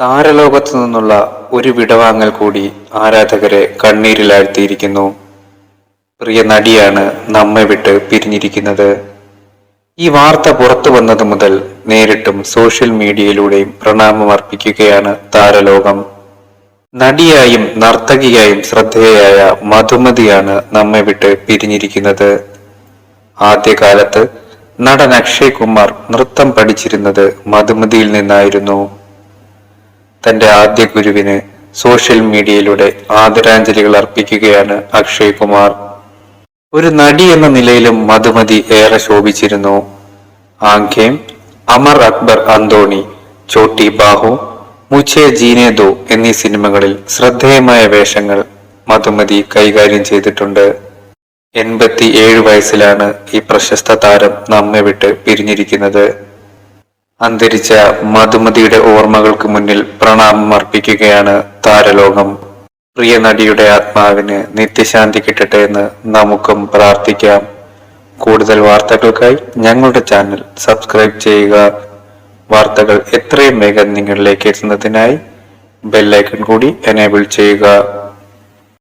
താരലോകത്തു നിന്നുള്ള ഒരു വിടവാങ്ങൽ കൂടി ആരാധകരെ കണ്ണീരിലാഴ്ത്തിയിരിക്കുന്നു. പ്രിയ നടിയാണ് നമ്മെ വിട്ട് പിരിഞ്ഞിരിക്കുന്നത്. ഈ വാർത്ത പുറത്തു വന്നത് മുതൽ നേരിട്ടും സോഷ്യൽ മീഡിയയിലൂടെയും പ്രണാമം അർപ്പിക്കുകയാണ് താരലോകം. നടിയായും നർത്തകിയായും ശ്രദ്ധേയായ മധുമതിയാണ് നമ്മെ വിട്ട് പിരിഞ്ഞിരിക്കുന്നത്. ആദ്യകാലത്ത് നടൻ അക്ഷയ് കുമാർ നൃത്തം പഠിച്ചിരുന്നത് മധുമതിയിൽ നിന്നായിരുന്നു. തന്റെ ആദ്യ ഗുരുവിന് സോഷ്യൽ മീഡിയയിലൂടെ ആദരാഞ്ജലികൾ അർപ്പിക്കുകയാണ് അക്ഷയ് കുമാർ ഒരു നടി എന്ന നിലയിലും മധുമതി ഏറെ ശോഭിച്ചിരുന്നു. ആംഖേം അമർ അക്ബർ അന്തോണി ചോട്ടി ബാഹു മുച്ചേ ജീനെ ദോ എന്നീ സിനിമകളിൽ ശ്രദ്ധേയമായ വേഷങ്ങൾ മധുമതി കൈകാര്യം ചെയ്തിട്ടുണ്ട്. എൺപത്തി ഏഴ് വയസ്സിലാണ് ഈ പ്രശസ്ത താരം നമ്മെ വിട്ട് പിരിഞ്ഞിരിക്കുന്നത്. അന്തരിച്ച മധുമതിയുടെ ഓർമ്മകൾക്ക് മുന്നിൽ പ്രണാമം അർപ്പിക്കുകയാണ് താരലോകം. പ്രിയ നടിയുടെ ആത്മാവിന് നിത്യശാന്തി കിട്ടട്ടെ എന്ന് നമുക്കും പ്രാർത്ഥിക്കാം. കൂടുതൽ വാർത്തകൾക്കായി ഞങ്ങളുടെ ചാനൽ സബ്സ്ക്രൈബ് ചെയ്യുക. വാർത്തകൾ എത്രയും വേഗം നിങ്ങളിലേക്ക് എത്തുന്നതിനായി ബെല്ലൈക്കൺ കൂടി എനേബിൾ ചെയ്യുക.